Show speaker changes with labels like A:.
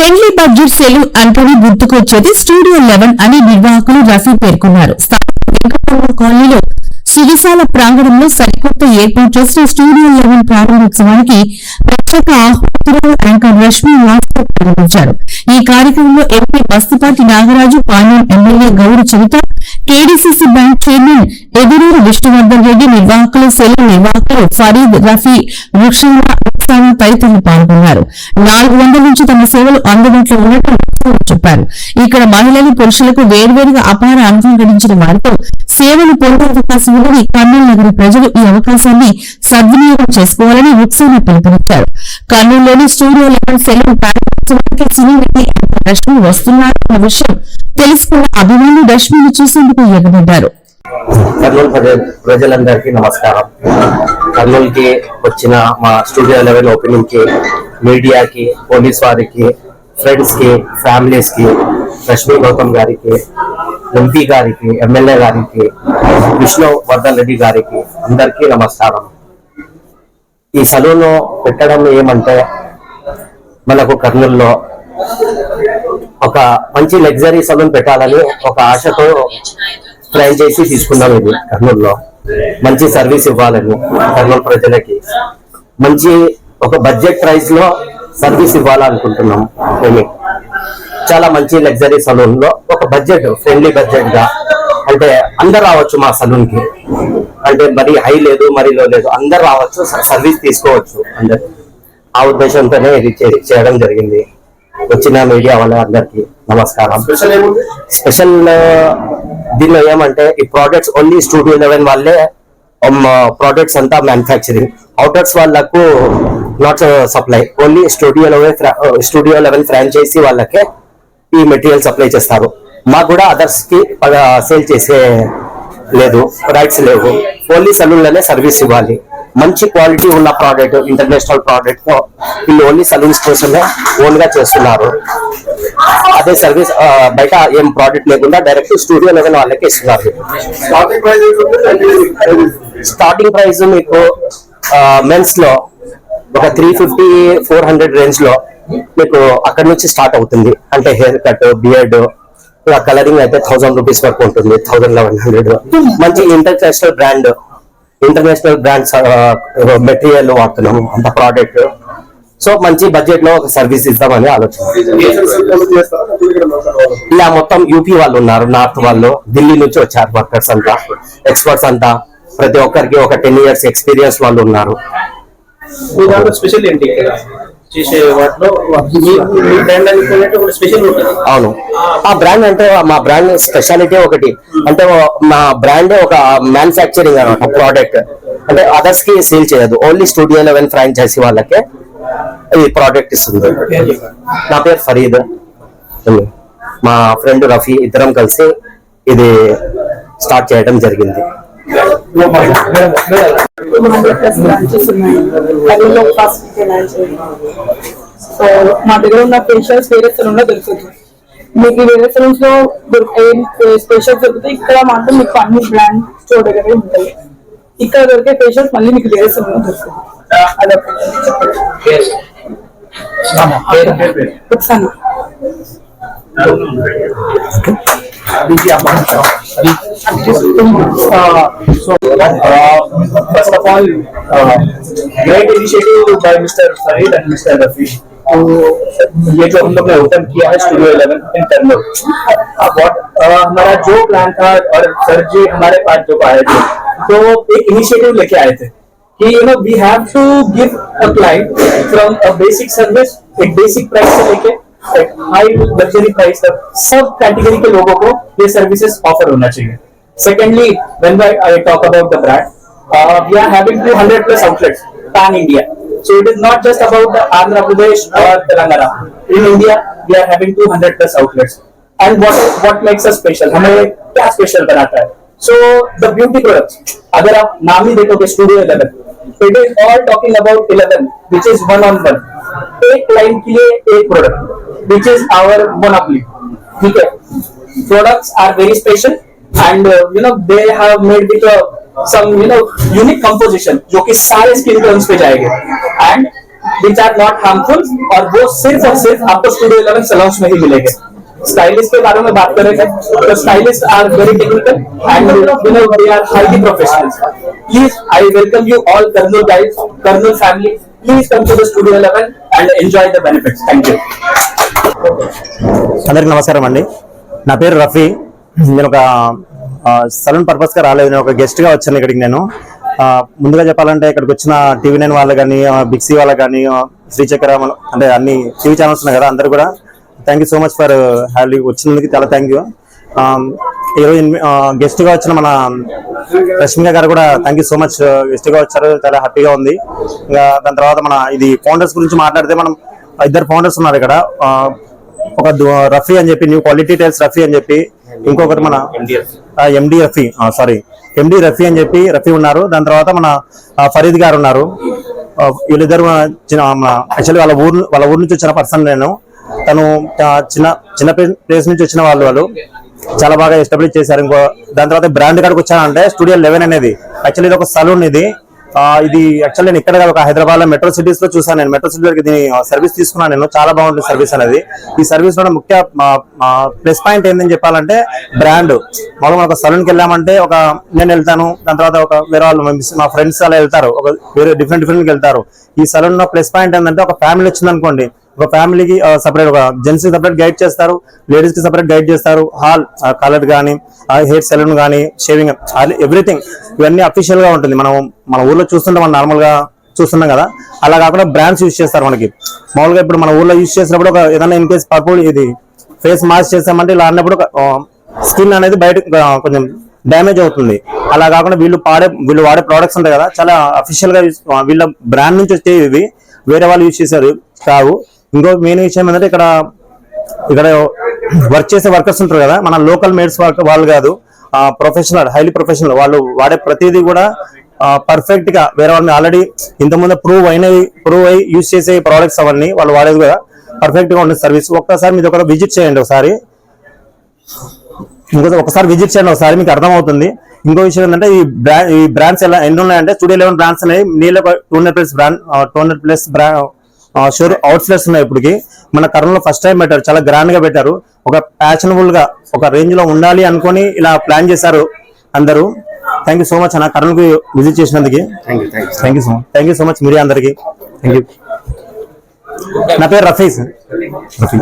A: Friendly budget salon అంటేనే గుర్తుకొచ్చేది studio eleven అని నిర్వాహకులు రఫీ పేర్కొన్నారు. కాలనీలో సువిశాల ప్రాంగణంలో సరికొత్త ఏర్పాటు చేసిన స్టూడియో లెవెన్ ప్రారంభోత్సవానికి ప్రత్యేక ఆహ్వాతులు యాంకర్ రష్మి మాస్టర్ ప్రారంభించారు ఈ కార్యక్రమంలో MP Bastipati Nagaraju Panyam MLA Gowri Charitha KDCC bank chairman Yeduru Vishnuvardhan Reddy నిర్వాహకులు సెలవు నిర్వాహకులు ఫరీద్ రఫీ వృక్షాల ఉత్సాహం తదితరులు పాల్గొన్నారు. నాలుగు వందల నుంచి తమ సేవలు అందుబాటులో ఉన్నట్లు చెప్పారు. ఇక్కడ మహిళలు పురుషులకు వేర్వేరుగా అపార అనుభవం గడించిన వారితో సేవలు పొందే అవకాశం ఉందని కర్నూలు నగర ప్రజలు ఈ అవకాశాన్ని సద్వినియోగం చేసుకోవాలని ఉత్సవాన్ని పిలుపునిచ్చారు కర్నూలులోని స్టూడియో లెవెల్ సెలవు ప్రారంభోత్సవానికి సినీ నటి రష్మి వస్తున్నారన్న విషయం తెలుసుకున్న అభిమానులు రష్మిని చూసేందుకు ఎగబడ్డారు.
B: కర్నూలు ప్రజలందరికీ నమస్కారం. కర్నూలుకి వచ్చిన మా స్టూడియో లెవెల్ ఓపెనింగ్కి మీడియాకి పోలీస్ వారికి ఫ్రెండ్స్కి ఫ్యామిలీస్కి రష్మి గౌతమ్ గారికి ఎంపీ గారికి ఎమ్మెల్యే గారికి విష్ణు వర్ధన్ రెడ్డి గారికి అందరికీ నమస్కారం. ఈ సలూన్ పెట్టడం ఏమంటే మనకు కర్నూలులో ఒక మంచి లగ్జరీ సలూన్ పెట్టాలని ఒక ఆశతో ఫ్రాంచైజీ తీసుకున్నాం ఇది కర్నూలులో. మంచి సర్వీస్ ఇవ్వాలని కర్నూలు ప్రజలకి. మంచి ఒక బడ్జెట్ ప్రైస్లో సర్వీస్ ఇవ్వాలనుకుంటున్నాం మేము. చాలా మంచి లగ్జరీ సలూన్లో ఒక బడ్జెట్ ఫ్రెండ్లీ బడ్జెట్గా. అంటే అందరు రావచ్చు మా సలూన్కి. అంటే మరి హై లేదు మరి లో లేదు. అందరు రావచ్చు స- సర్వీస్ తీసుకోవచ్చు అందరు. ఆ ఉద్దేశంతోనే ఇది చేయడం జరిగింది. వచ్చిన మీడియా వాళ్ళందరికీ నమస్కారం. స్పెషల్ దీనిలో ఏమంటే ఈ ప్రోడక్ట్స్ ఓన్లీ స్టూడియో లెవెన్ వాళ్ళే ప్రోడక్ట్స్ అంతా మ్యానుఫ్యాక్చరింగ్ అవుటర్స్ వాళ్ళకు not supply only studio eleven studio eleven franchise వాళ్ళకే ఈ మెటీరియల్ సప్లై చేస్తారు. మాకు కూడా అదర్స్కి సేల్ చేసే లేదు రైట్స్ లేవు. ఓన్లీ సలూన్లోనే సర్వీస్ ఇవ్వాలి. మంచి క్వాలిటీ ఉన్న ప్రోడక్ట్ ఇంటర్నేషనల్ ప్రోడక్ట్ వీళ్ళు ఓన్లీ సలూన్స్ కోసమే ఓన్గా చేస్తున్నారు. అదే సర్వీస్ బయట ఏం ప్రోడక్ట్ లేకుండా డైరెక్ట్ స్టూడియో లెవెల్ వాళ్ళకి ఇస్తున్నారు.
C: స్టార్టింగ్ ప్రైస్ ఉంటుంది
B: స్టార్టింగ్ ప్రైస్ మీకు మెన్స్లో ఒక త్రీ ఫిఫ్టీ ఫోర్ హండ్రెడ్ రేంజ్లో మీకు అక్కడ నుంచి స్టార్ట్ అవుతుంది. అంటే హెయిర్ కట్ బియర్డ్ కలరింగ్ అయితే థౌసండ్ రూపీస్ వరకు ఉంటుంది థౌసండ్ లెవెన్ హండ్రెడ్ మంచి international brand international brands material వాడుతున్నాము అంత ప్రోడక్ట్ సో మంచి బడ్జెట్లో ఒక సర్వీస్ ఇద్దామని ఆలోచన. ఇలా మొత్తం యూపీ వాళ్ళు ఉన్నారు నార్త్ వాళ్ళు ఢిల్లీ నుంచి వచ్చారు వర్కర్స్ అంతా ఎక్స్పర్ట్స్ అంతా. ప్రతి ఒక్కరికి ఒక టెన్ ఇయర్స్ ఎక్స్పీరియన్స్ వాళ్ళు ఉన్నారు.
D: స్పెషల్ ఏంటి చేసే వాటిలో బ్రాండ్ ఒక స్పెషల్ ఉంటుంది.
B: అవును. ఆ బ్రాండ్ అంటే మా బ్రాండ్ స్పెషాలిటీ ఒకటి. అంటే మా బ్రాండ్ ఒక మ్యానుఫ్యాక్చరింగ్ అనమాట ప్రోడక్ట్ అంటే అదర్స్కి సేల్ చేయదు. ఓన్లీ స్టూడియో లెవెన్ ఫ్రాంచైజీ వాళ్ళకే ఈ ప్రోడక్ట్ ఇస్తుంది. నా పేరు ఫరీద్. మా ఫ్రెండ్ రఫీ ఇద్దరం కలిసి ఇది స్టార్ట్ చేయడం జరిగింది.
E: ఫస్ట్ సో మా దగ్గర ఉన్న ఫేషియల్స్ వేరే సెలూన్లో దొరుకుతుంది మీకు వేరే సెలూన్స్లో స్పెషల్ దొరుకుతాయి ఇక్కడ మాత్రం మీకు అన్ని బ్రాండ్ స్టోర్ దగ్గర ఉంటాయి ఇక్కడ దొరికే ఫేషియల్స్ మళ్ళీ మీకు వేరే సెలూన్లో దొరుకుతుంది అదొకటి
D: अभी first of all great initiative by mister Farid and mister Rafi तो ये जो हम लोग ने ओपन किया है स्टूडियो इलेवन इन हमारा जो प्लान था और सर जी हमारे पास जो आए थे। तो एक इनिशिएटिव लेके आए थे कि you know we have to give a client from a basic service एक बेसिक प्राइस से लेके हाई लग्जरी प्राइस तक सब कैटेगरी के लोगों को ये सर्विसेज़ ऑफ़र होना चाहिए। Secondly when I talk about the brand we are having two hundred plus outlets pan India so it is not just about Andhra Pradesh और Telangana in India we are having two hundred plus outlets and what what makes a special हमें क्या special बनाता है? So the beauty product अगर आप नाम ही देखोगे studio eleven it is all talking about eleven which is one on one एक लाइन के लिए एक product which is our monopoly ठीक है? Products are very special and you know they have made with some you know unique composition जो कि सारे skin tones पे जाएँगे। And which are not harmful और वो सिर्फ़ और सिर्फ़ आपको स्टूडियो इलेवन सलोन्स में ही मिलेंगे। स्टाइलिस्ट के बारे में बात करें तो stylists are very technical and you know they are highly professional please I welcome you all Kurnool guys Kurnool family please come to the studio 11 and enjoy the benefits thank you
F: అందరికి నమస్కారం అండి నా పేరు రఫీ నేను ఒక saloon purpose గా రాలేదు నేను ఒక గెస్ట్ గా వచ్చాను ఇక్కడికి నేను ఆ, ముందుగా చెప్పాలంటే ఇక్కడికి వచ్చిన టీవీ నైన్ వాళ్ళకి కానీ బిక్సీ వాళ్ళకి కానీ శ్రీచక్ర మన- అంటే అన్ని టీవీ ఛానల్స్ ఉన్నాయి కదా అందరు కూడా Thank you so much for Haley వచ్చినందుకు చాలా థ్యాంక్ యూ ఈరోజు గెస్ట్గా వచ్చిన మన రష్మిక గారు కూడా థ్యాంక్ యూ సో మచ్ గెస్ట్గా వచ్చారు. చాలా హ్యాపీగా ఉంది. ఇంకా దాని తర్వాత మన ఇది ఫౌండర్స్ గురించి మాట్లాడితే మనం ఇద్దరు ఫౌండర్స్ ఉన్నారు ఇక్కడ. ఒక రఫీ అని చెప్పి న్యూ క్వాలిటీ టైల్స్ రఫీ అని చెప్పి ఇంకొకటి మన MD Rafi sorry MD Rafi అని చెప్పి రఫీ ఉన్నారు. దాని తర్వాత మన ఫరీద్ గారు ఉన్నారు. వీళ్ళిద్దరు యాక్చువల్లీ వాళ్ళ ఊరు వాళ్ళ ఊరు నుంచి వచ్చిన పర్సన్ నేను. తను చిన్న చిన్న ప్లేస్ నుంచి వచ్చిన వాళ్ళు వాళ్ళు. చాలా బాగా ఎస్టాబ్లిష్ చేశారు. ఇంకో దాని తర్వాత బ్రాండ్ కాడికి వచ్చానంటే స్టూడియో లెవెన్ అనేది. యాక్చువల్లీ ఇది ఒక సలూన్ ఇది. ఆ, ఇది యాక్చువల్ నేను ఇక్కడ ఒక హైదరాబాద్లో మెట్రో సిటీస్లో చూసాను నేను. మెట్రో సిటీ దీని సర్వీస్ తీసుకున్నాను నేను. చాలా బాగుంటుంది సర్వీస్ అనేది. ఈ సర్వీస్లో ముఖ్య ప్లస్ పాయింట్ ఏంటని చెప్పాలంటే బ్రాండ్ మామూలుగా ఒక సలూన్కి వెళ్ళామంటే ఒక నేను వెళ్తాను. దాని తర్వాత ఒక వేరే వాళ్ళు మా ఫ్రెండ్స్ అలా వెళ్తారు. ఒక వేరే డిఫరెంట్ డిఫరెంట్ వెళ్తారు. ఈ సలూన్లో ప్లస్ పాయింట్ ఏంటంటే ఒక ఫ్యామిలీ వచ్చింది అనుకోండి ఒక ఫ్యామిలీకి సపరేట్ ఒక జెంట్స్కి సపరేట్ గైడ్ చేస్తారు లేడీస్కి సపరేట్ గైడ్ చేస్తారు హాల్ కలర్ కానీ హెయిర్ సెలూన్ కానీ షేవింగ్ ఎవ్రీథింగ్ ఇవన్నీ అఫీషియల్గా ఉంటుంది. మనం మన ఊర్లో చూస్తుంటే మనం నార్మల్గా చూస్తున్నాం కదా. అలా కాకుండా బ్రాండ్స్ యూజ్ చేస్తారు మనకి. మామూలుగా ఇప్పుడు మన ఊర్లో యూజ్ చేసినప్పుడు ఒక ఏదైనా ఇన్ కేస్ పర్పుల్ ఇది ఫేస్ మాస్క్ చేసామంటే ఇలా అన్నప్పుడు స్కిన్ అనేది బయట కొంచెం డ్యామేజ్ అవుతుంది. అలా కాకుండా వీళ్ళు పాడే వీళ్ళు వాడే ప్రోడక్ట్స్ ఉంటాయి కదా చాలా అఫీషియల్గా వీళ్ళ బ్రాండ్ నుంచి వచ్చేవి. వేరే వాళ్ళు యూజ్ చేశారు కావు. ఇంకో మెయిన్ విషయం ఏంటంటే ఇక్కడ ఇక్కడ వర్క్ చేసే వర్కర్స్ ఉంటారు కదా మన లోకల్ మేడ్స్ వాళ్ళు కాదు ప్రొఫెషనల్ హైలీ ప్రొఫెషనల్ వాళ్ళు వాడే ప్రతిదీ కూడా పర్ఫెక్ట్గా వేరే వాళ్ళని ఆల్రెడీ ఇంతకుముందు ప్రూవ్ అయినవి ప్రూవ్ అయి యూజ్ చేసే ప్రోడక్ట్స్ అవన్నీ వాళ్ళు వాడేది కూడా పర్ఫెక్ట్గా ఉండే సర్వీస్ ఒక్కసారి మీరు ఒక విజిట్ చేయండి ఒకసారి. ఇంకో ఒకసారి విజిట్ చేయండి ఒకసారి మీకు అర్థమవుతుంది. ఇంకో విషయం ఏంటంటే ఈ బ్రాండ్ ఈ బ్రాండ్స్ ఎలా ఎన్ని ఉన్నాయంటే స్టూడియో లెవెన్ బ్రాండ్స్ అనేవి నీళ్ళ two hundred plus brand two hundred plus brand షోర్ అవుట్లెట్స్ ఉన్నాయి ఇప్పటికి. మన కర్నూలులో ఫస్ట్ టైం పెట్టారు. చాలా గ్రాండ్గా పెట్టారు. ఒక ప్యాషనబుల్గా ఒక రేంజ్లో ఉండాలి అనుకొని ఇలా ప్లాన్ చేశారు అందరూ. థ్యాంక్ యూ సో మచ్ అన్న. కర్నూలుకి విజిట్ చేసినందుకు.
B: Thank you thank you
F: thank you so thank you so much media అందరికి. థ్యాంక్ యూ నా పేరు రఫీస్. రఫీ.